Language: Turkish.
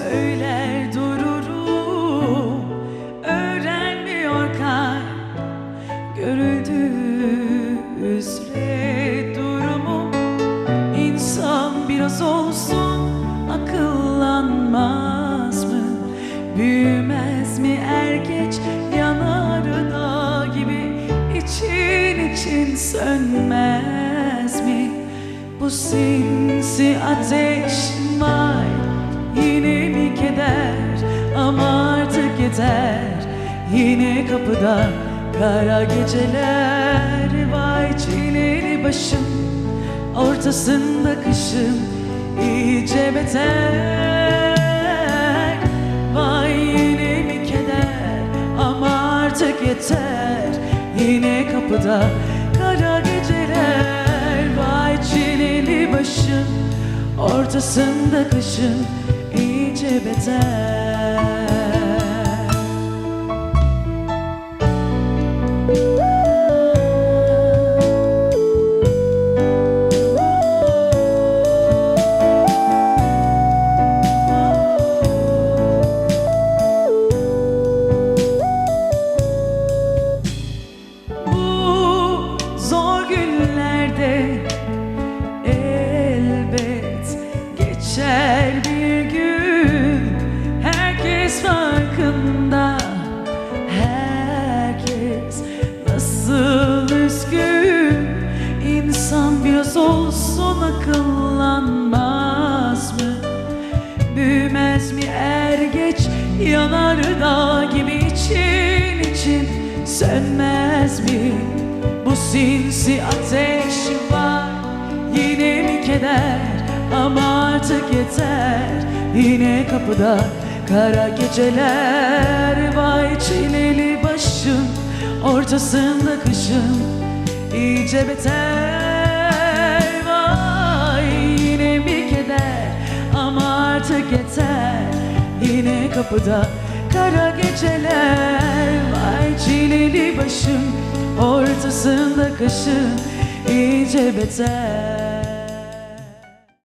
Söyler dururum Öğrenmiyor kalp Görüldüğü üzere durumum İnsan biraz olsun akıllanmaz mı? Büyümez mi er geç yanar dağ gibi için için sönmez mi? Bu sinsi ateş var yine yeter Yine kapıda kara geceler Vay çileli başım. Ortasında kışım iyice beter. Vay yine mi keder? Ama artık yeter. Yine kapıda kara geceler Vay çileli başım. Ortasında kışım iyice beter geçer bir gün. Herkes farkında. Herkes nasıl üzgün. İnsan biraz olsun akıllanmaz mı? Büyümez mi? Er geç yanar dağ gibi için için. Sönmez mi? Bu sinsi ateş var. Yine mi keder artık yeter. Yine kapıda kara geceler. Vay çileli başım ortasında kışım iyice beter. Vay yine mi keder ama artık yeter. Yine kapıda kara geceler. Vay çileli başım ortasında kışım iyice beter